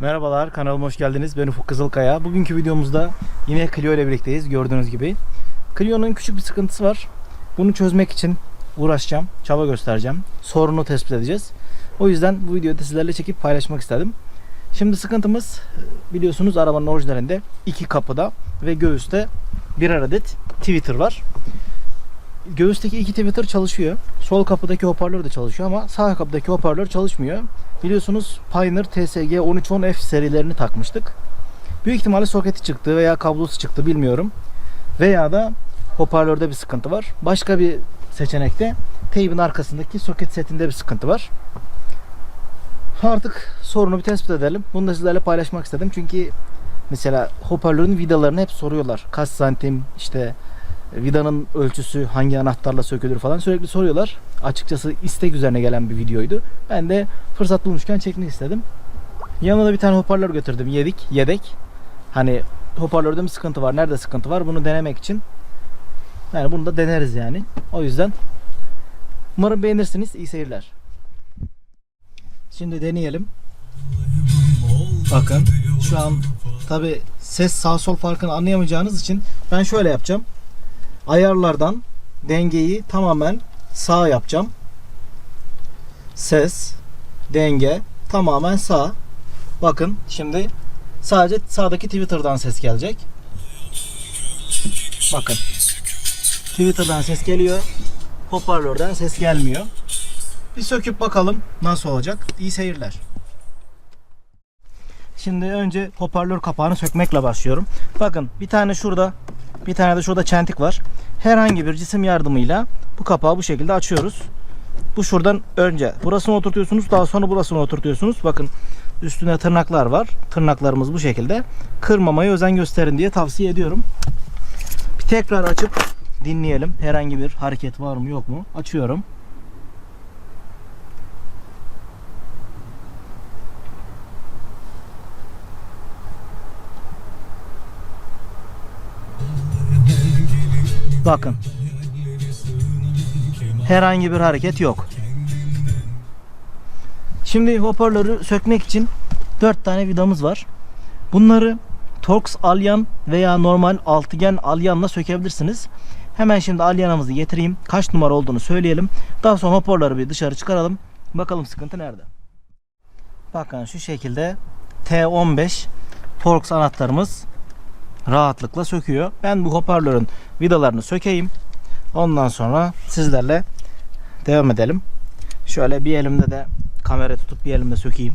Merhabalar kanalıma hoş geldiniz. Ben Ufuk Kızılkaya. Bugünkü videomuzda yine Clio ile birlikteyiz gördüğünüz gibi. Clio'nun küçük bir sıkıntısı var. Bunu çözmek için uğraşacağım, çaba göstereceğim. Sorunu tespit edeceğiz. O yüzden bu videoyu da sizlerle çekip paylaşmak istedim. Şimdi sıkıntımız biliyorsunuz arabanın orijinalinde iki kapıda ve göğüste birer adet Twitter var. Göğüsteki iki Twitter çalışıyor. Sol kapıdaki hoparlör de çalışıyor ama sağ kapıdaki hoparlör çalışmıyor. Biliyorsunuz Pioneer TSG 1310F serilerini takmıştık. Büyük ihtimalle soketi çıktı veya kablosu çıktı bilmiyorum. Veya da hoparlörde bir sıkıntı var. Başka bir seçenekte teybin arkasındaki soket setinde bir sıkıntı var. Artık sorunu bir tespit edelim. Bunu da sizlerle paylaşmak istedim. Çünkü mesela hoparlörün vidalarını hep soruyorlar. Kaç santim işte vidanın ölçüsü hangi anahtarla sökülür falan sürekli soruyorlar. Açıkçası istek üzerine gelen bir videoydu. Ben de fırsat bulmuşken çekmek istedim. Yanına da bir tane hoparlör götürdüm. Yedik, yedek. Hani hoparlörde mi sıkıntı var, nerede sıkıntı var bunu denemek için. Yani bunu da deneriz yani. O yüzden umarım beğenirsiniz. İyi seyirler. Şimdi deneyelim. Bakın şu an tabi ses sağ sol farkını anlayamayacağınız için ben şöyle yapacağım. Ayarlardan dengeyi tamamen sağ yapacağım. Ses, denge tamamen sağ. Bakın şimdi sadece sağdaki Twitter'dan ses gelecek. Bakın. Twitter'dan ses geliyor. Hoparlörden ses gelmiyor. Bir söküp bakalım nasıl olacak. İyi seyirler. Şimdi önce hoparlör kapağını sökmekle başlıyorum. Bakın bir tane şurada, bir tane de şurada çentik var. Herhangi bir cisim yardımıyla bu kapağı bu şekilde açıyoruz. Bu şuradan önce burasını oturtuyorsunuz, daha sonra burasını oturtuyorsunuz. Bakın üstüne tırnaklar var. Tırnaklarımız bu şekilde. Kırmamaya özen gösterin diye tavsiye ediyorum. Bir tekrar açıp dinleyelim. Herhangi bir hareket var mı yok mu? Açıyorum. Bakın. Herhangi bir hareket yok. Şimdi hoparlörü sökmek için 4 tane vidamız var. Bunları Torx alyan veya normal altıgen alyanla sökebilirsiniz. Hemen şimdi alyanımızı getireyim. Kaç numara olduğunu söyleyelim. Daha sonra hoparlörü bir dışarı çıkaralım. Bakalım sıkıntı nerede. Bakın şu şekilde T15 Torx anahtarımız rahatlıkla söküyor. Ben bu hoparlörün vidalarını sökeyim. Ondan sonra sizlerle devam edelim. Şöyle bir elimde de kamera tutup bir elimde sökeyim.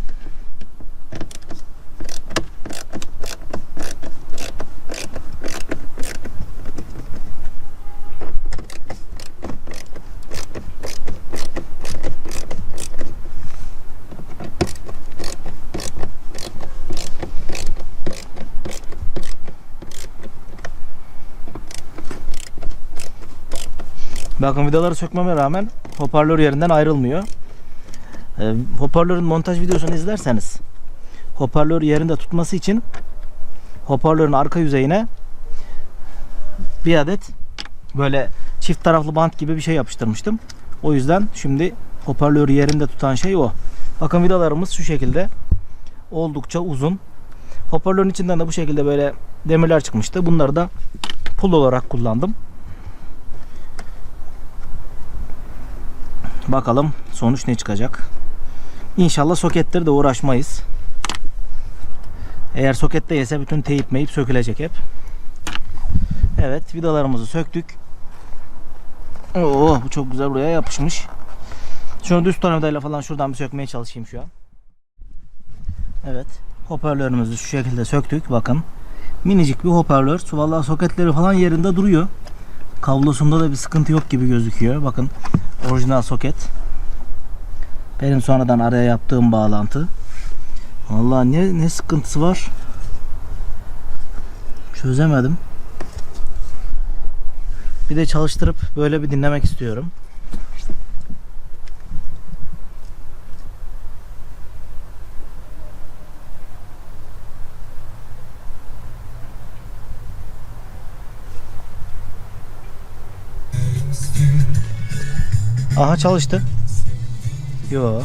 Bakın vidaları sökmeme rağmen hoparlör yerinden ayrılmıyor. Ee, hoparlörün montaj videosunu izlerseniz hoparlör yerinde tutması için hoparlörün arka yüzeyine bir adet böyle çift taraflı bant gibi bir şey yapıştırmıştım. O yüzden şimdi hoparlörü yerinde tutan şey o. Bakın vidalarımız şu şekilde oldukça uzun. Hoparlörün içinden de bu şekilde böyle demirler çıkmıştı. Bunları da pul olarak kullandım. Bakalım sonuç ne çıkacak. İnşallah soketleri de uğraşmayız. Eğer sokette yese bütün teyip meyip sökülecek hep. Evet vidalarımızı söktük. Oo bu çok güzel buraya yapışmış. Şunu düz tornavidayla falan şuradan bir sökmeye çalışayım şu an. Evet hoparlörümüzü şu şekilde söktük bakın. Minicik bir hoparlör. Vallahi soketleri falan yerinde duruyor. Kablosunda da bir sıkıntı yok gibi gözüküyor. Bakın orijinal soket. Benim sonradan araya yaptığım bağlantı. Vallahi ne ne sıkıntısı var? Çözemedim. Bir de çalıştırıp böyle bir dinlemek istiyorum. Aha çalıştı. Yo.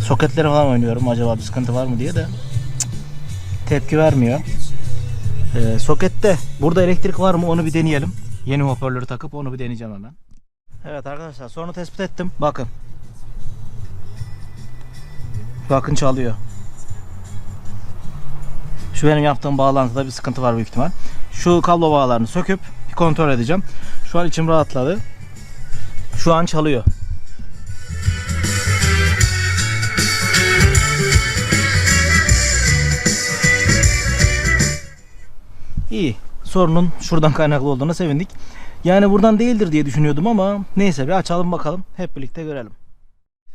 Soketleri falan oynuyorum acaba bir sıkıntı var mı diye de tepki vermiyor. Ee, sokette burada elektrik var mı onu bir deneyelim. Yeni hoparlörü takıp onu bir deneyeceğim hemen. Evet arkadaşlar sonra tespit ettim. Bakın. Bakın çalıyor. Şu benim yaptığım bağlantıda bir sıkıntı var büyük ihtimal. Şu kablo bağlarını söküp bir kontrol edeceğim. Şu an içim rahatladı. Şu an çalıyor. İyi. Sorunun şuradan kaynaklı olduğuna sevindik. Yani buradan değildir diye düşünüyordum ama neyse bir açalım bakalım. Hep birlikte görelim.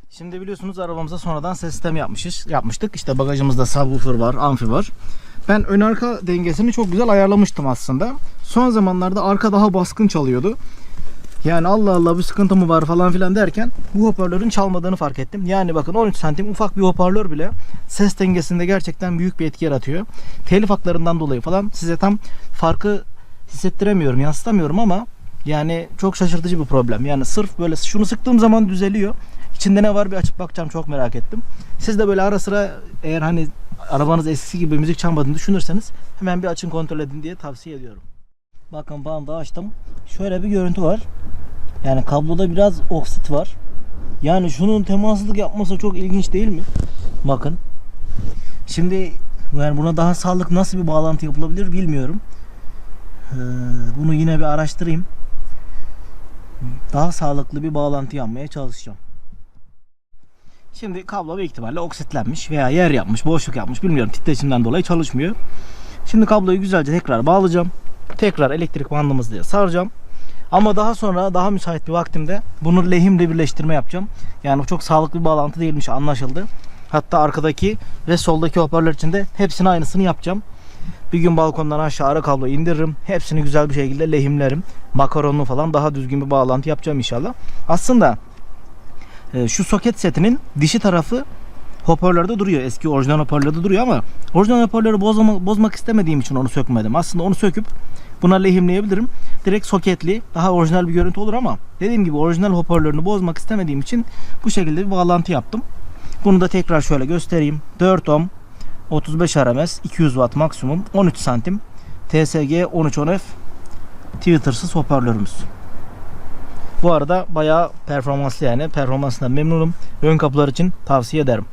Şimdi biliyorsunuz arabamıza sonradan ses sistemi yapmışız. Yapmıştık. İşte bagajımızda subwoofer var, amfi var. Ben ön arka dengesini çok güzel ayarlamıştım aslında. Son zamanlarda arka daha baskın çalıyordu. Yani Allah Allah bir sıkıntı mı var falan filan derken bu hoparlörün çalmadığını fark ettim. Yani bakın 13 santim ufak bir hoparlör bile ses dengesinde gerçekten büyük bir etki yaratıyor. Telif haklarından dolayı falan size tam farkı hissettiremiyorum, yansıtamıyorum ama yani çok şaşırtıcı bir problem. Yani sırf böyle şunu sıktığım zaman düzeliyor. İçinde ne var bir açıp bakacağım çok merak ettim. Siz de böyle ara sıra eğer hani arabanız eskisi gibi müzik çalmadığını düşünürseniz hemen bir açın kontrol edin diye tavsiye ediyorum. Bakın bandı açtım. Şöyle bir görüntü var. Yani kabloda biraz oksit var. Yani şunun temassızlık yapması çok ilginç değil mi? Bakın. Şimdi yani buna daha sağlıklı nasıl bir bağlantı yapılabilir bilmiyorum. Ee, bunu yine bir araştırayım. Daha sağlıklı bir bağlantı yapmaya çalışacağım. Şimdi kablo büyük ihtimalle oksitlenmiş veya yer yapmış, boşluk yapmış bilmiyorum titreşimden dolayı çalışmıyor. Şimdi kabloyu güzelce tekrar bağlayacağım. Tekrar elektrik bandımız diye saracağım. Ama daha sonra daha müsait bir vaktimde bunu lehimle birleştirme yapacağım. Yani çok sağlıklı bir bağlantı değilmiş anlaşıldı. Hatta arkadaki ve soldaki hoparlör için de hepsinin aynısını yapacağım. Bir gün balkondan aşağı ara kablo indiririm. Hepsini güzel bir şekilde lehimlerim. Makaronlu falan daha düzgün bir bağlantı yapacağım inşallah. Aslında e, şu soket setinin dişi tarafı hoparlörde duruyor. Eski orijinal hoparlörde duruyor ama orijinal hoparlörü bozma, bozmak istemediğim için onu sökmedim. Aslında onu söküp buna lehimleyebilirim. Direkt soketli daha orijinal bir görüntü olur ama dediğim gibi orijinal hoparlörünü bozmak istemediğim için bu şekilde bir bağlantı yaptım. Bunu da tekrar şöyle göstereyim. 4 ohm 35 RMS 200 watt maksimum 13 santim TSG 1310F Twitter'sız hoparlörümüz. Bu arada bayağı performanslı yani. Performansından memnunum. Ön kapılar için tavsiye ederim.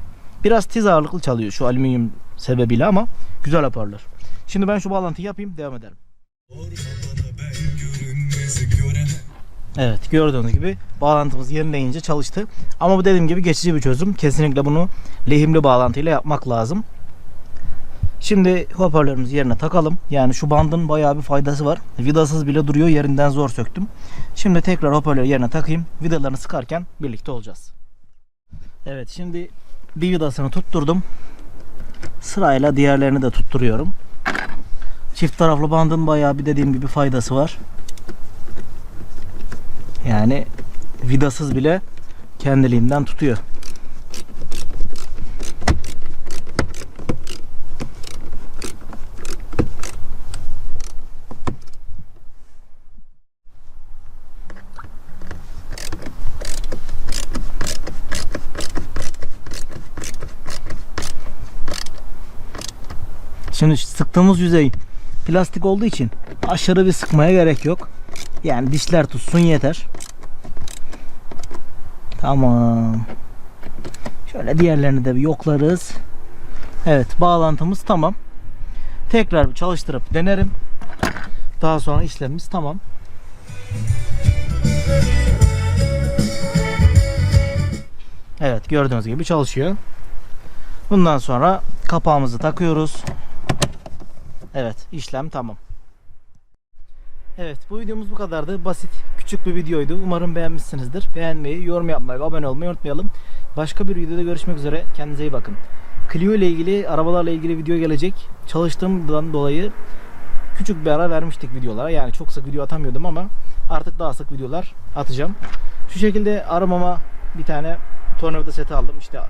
Biraz tiz ağırlıklı çalıyor şu alüminyum sebebiyle ama güzel hoparlör. Şimdi ben şu bağlantıyı yapayım devam ederim. Evet gördüğünüz gibi bağlantımız yenileyince çalıştı. Ama bu dediğim gibi geçici bir çözüm. Kesinlikle bunu lehimli bağlantıyla yapmak lazım. Şimdi hoparlörümüzü yerine takalım. Yani şu bandın bayağı bir faydası var. Vidasız bile duruyor. Yerinden zor söktüm. Şimdi tekrar hoparlörü yerine takayım. Vidalarını sıkarken birlikte olacağız. Evet şimdi bir vidasını tutturdum. Sırayla diğerlerini de tutturuyorum. Çift taraflı bandın bayağı bir dediğim gibi faydası var. Yani vidasız bile kendiliğinden tutuyor. Şimdi sıktığımız yüzey plastik olduğu için aşırı bir sıkmaya gerek yok. Yani dişler tutsun yeter. Tamam. Şöyle diğerlerini de bir yoklarız. Evet bağlantımız tamam. Tekrar bir çalıştırıp denerim. Daha sonra işlemimiz tamam. Evet gördüğünüz gibi çalışıyor. Bundan sonra kapağımızı takıyoruz. Evet işlem tamam. Evet bu videomuz bu kadardı. Basit küçük bir videoydu. Umarım beğenmişsinizdir. Beğenmeyi, yorum yapmayı abone olmayı unutmayalım. Başka bir videoda görüşmek üzere. Kendinize iyi bakın. Clio ile ilgili, arabalarla ilgili video gelecek. Çalıştığımdan dolayı küçük bir ara vermiştik videolara. Yani çok sık video atamıyordum ama artık daha sık videolar atacağım. Şu şekilde aramama bir tane tornavida seti aldım. İşte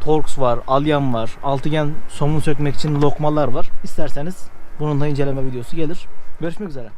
Torx var, Alyan var, altıgen somun sökmek için lokmalar var. İsterseniz bunun da inceleme videosu gelir. Görüşmek üzere.